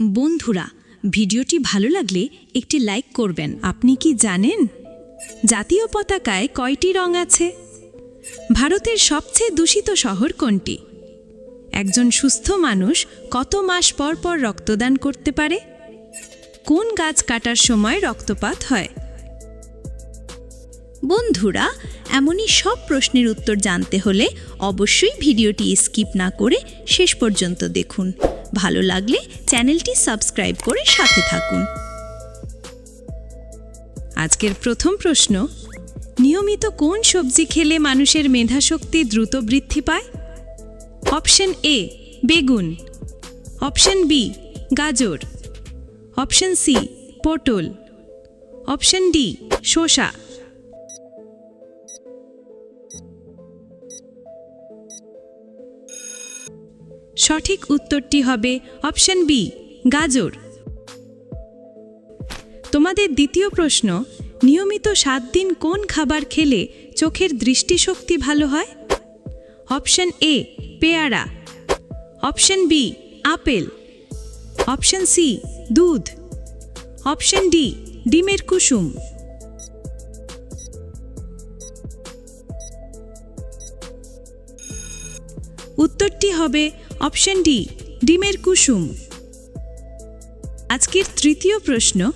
বন্ধুরা, ভিডিওটি ভালো লাগলে একটি লাইক করবেন। আপনি কি জানেন? জাতীয় পতাকায় কয়টি রং আছে? ভারতের সবচেয়ে দূষিত শহর কোনটি? একজন সুস্থ মানুষ কত মাস পর পর রক্তদান করতে পারে? কোন গাছ কাটার সময় রক্তপাত হয়? বন্ধুরা, এমনই সব প্রশ্নের উত্তর জানতে হলে অবশ্যই ভিডিওটি স্কিপ না করে শেষ পর্যন্ত দেখুন। ভালো লাগলে চ্যানেলটি সাবস্ক্রাইব করে সাথে থাকুন। আজকের প্রথম প্রশ্ন, নিয়মিত কোন সবজি খেলে মানুষের মেধাশক্তি দ্রুত বৃদ্ধি পায়? অপশন এ বেগুন। অপশন বি গাজর। অপশন সি পটল। অপশন ডি শসা। সঠিক উত্তরটি হবে অপশন বি, গাজর। তোমাদের দ্বিতীয় প্রশ্ন, নিয়মিত সাত দিন কোন খাবার খেলে চোখের দৃষ্টিশক্তি ভালো হয়? অপশন এ, পেয়ারা। Option B, apple. Option C, দুধ। অপশন ডি, ডিমের কুসুম। উত্তরটি হবে অপশন ডি, ডিমের কুসুম। আজকের তৃতীয় প্রশ্ন,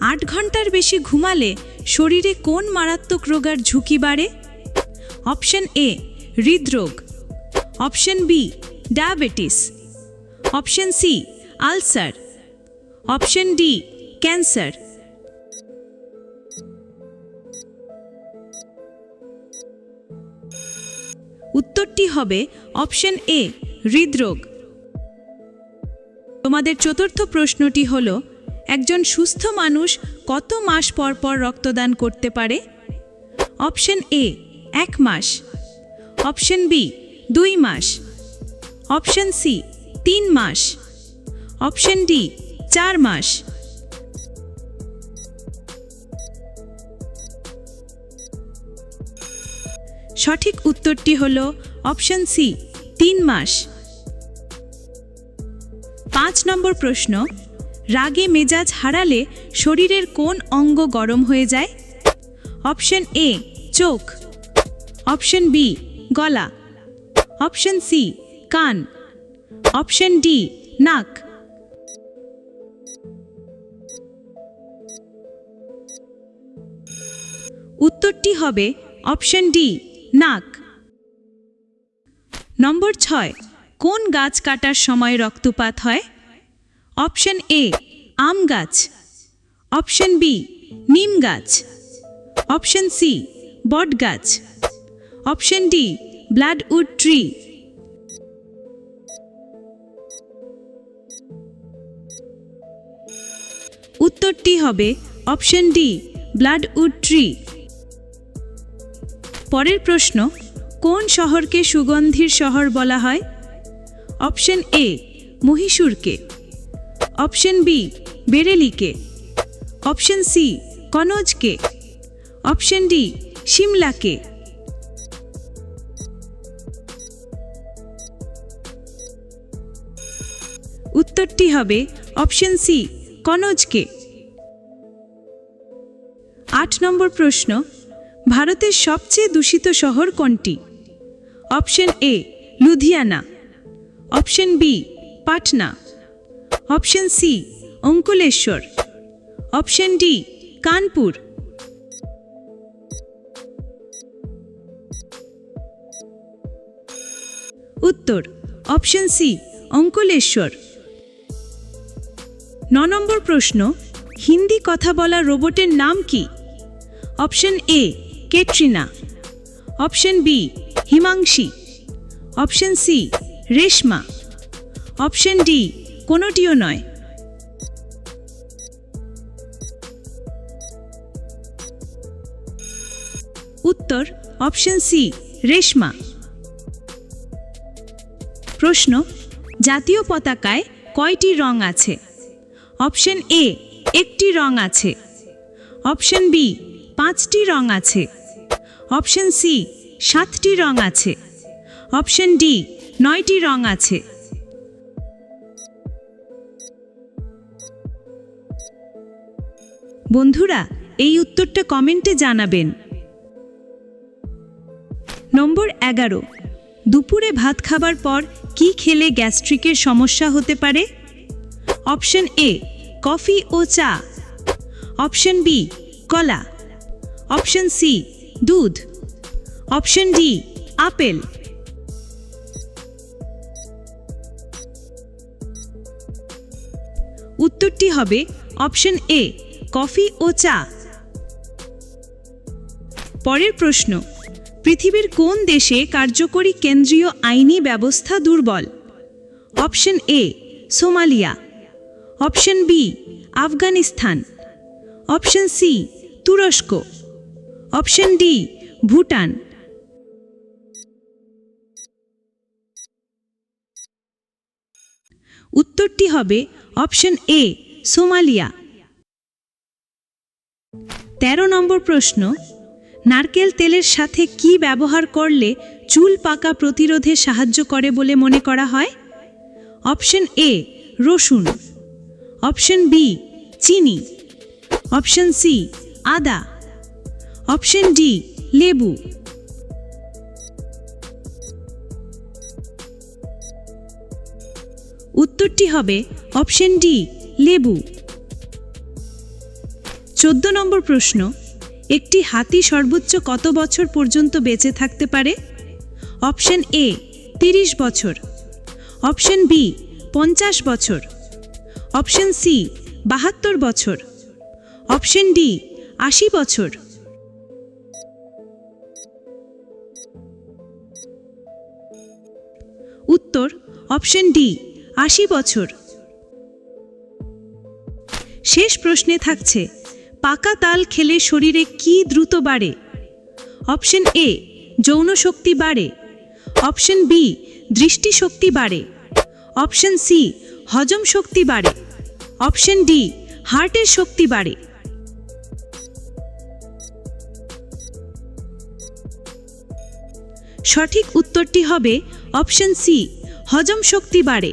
আট ঘণ্টার বেশি ঘুমালে শরীরে কোন মারাত্মক রোগার ঝুঁকি বাড়ে? অপশন এ, হৃদরোগ। Option B, diabetes. Option C, ulcer. Option D, cancer. উত্তরটি হবে অপশন এ হৃদরোগ। তোমাদের চতুর্থ প্রশ্নটি হল, একজন সুস্থ মানুষ কত মাস পর পর রক্তদান করতে পারে? অপশন এ, এক মাস। অপশন বি, দুই মাস। অপশন সি, তিন মাস। অপশন ডি, চার মাস। সঠিক উত্তরটি হল অপশন সি, তিন মাস। পাঁচ নম্বর প্রশ্ন, রাগে মেজাজ হারালে শরীরের কোন অঙ্গ গরম হয়ে যায়? অপশন এ, চোখ। অপশন বি, গলা। অপশন সি, কান। অপশন ডি, নাক। উত্তরটি হবে অপশন ডি, নাক। নম্বর ছয় কোন গাছ কাটার সময় রক্তপাত হয়? অপশন এ, আম গাছ। অপশন বি, নিম গাছ। অপশন সি, বট গাছ। Option D bloodwood tree. উত্তরটি হবে অপশন ডি ব্লাডউড ট্রি। পরের প্রশ্ন, কোন শহরকে সুগন্ধির শহর বলা হয়? অপশন এ, মহীশূরকে। অপশন বি, বেরেলিকে। অপশন সি, কনজকে। অপশন ডি সিমলাকে উত্তরটি হবে অপশন সি, কনজকে। আট নম্বর প্রশ্ন, ভারতের সবচেয়ে দূষিত শহর কোনটি? Option A, Ludhiana. Option B Patna option C Ankleshwar option D Kanpur উত্তর অপশন সি অঙ্কুলেশ্বর ন নম্বর প্রশ্ন, হিন্দি কথা বলা রোবটের নাম কি? Option A Katrina option B Himanshi option C Reshma. Option D, কোনোটিও নয়। উত্তর, অপশন সি, রেশমা। প্রশ্ন, জাতীয় পতাকায় কয়টি রং আছে? অপশন এ, একটি রং আছে। অপশন বি, পাঁচটি রং আছে। অপশন সি, সাতটি রং আছে। অপশন ডি নয়টি রং আছে। বন্ধুরা, এই উত্তরটা কমেন্টে জানাবেন। নম্বর এগারো, দুপুরে ভাত খাবার পর কি খেলে গ্যাস্ট্রিকের সমস্যা হতে পারে? অপশন এ, কফি ও চা। অপশন বি, কলা। অপশন সি, দুধ। Option D, apple. উত্তরটি হবে অপশন এ, কফি ও চা। পরের প্রশ্ন, পৃথিবীর কোন দেশে কার্যকরী কেন্দ্রীয় আইনি ব্যবস্থা দুর্বল? Option A, Somalia. Option B, Afghanistan. Option C, তুরস্ক। Option D, Bhutan. উত্তরটি হবে অপশন এ সোমালিয়া তেরো নম্বর প্রশ্ন, নারকেল তেলের সাথে কি ব্যবহার করলে চুল পাকা প্রতিরোধে সাহায্য করে বলে মনে করা হয়? অপশন এ রসুন। অপশন বি চিনি। অপশন সি আদা। অপশন ডি লেবু। উত্তরটি হবে অপশন ডি, লেবু। চোদ্দ নম্বর প্রশ্ন, একটি হাতি সর্বোচ্চ কত বছর পর্যন্ত বেঁচে থাকতে পারে? অপশন এ, তিরিশ বছর। অপশন বি, পঞ্চাশ বছর। অপশন সি, বাহাত্তর বছর। অপশন ডি, আশি বছর। উত্তর, অপশন ডি আশি বছর। শেষ প্রশ্নে থাকছে, পাকা তাল খেলে শরীরে কি দ্রুত বাড়ে? অপশন এ, যৌন শক্তি বাড়ে। অপশন বি দৃষ্টিশক্তি বাড়ে। অপশন সি, হজম শক্তি বাড়ে। অপশন ডি, হার্টের শক্তি বাড়ে। সঠিক উত্তরটি হবে অপশন সি, হজম শক্তি বাড়ে।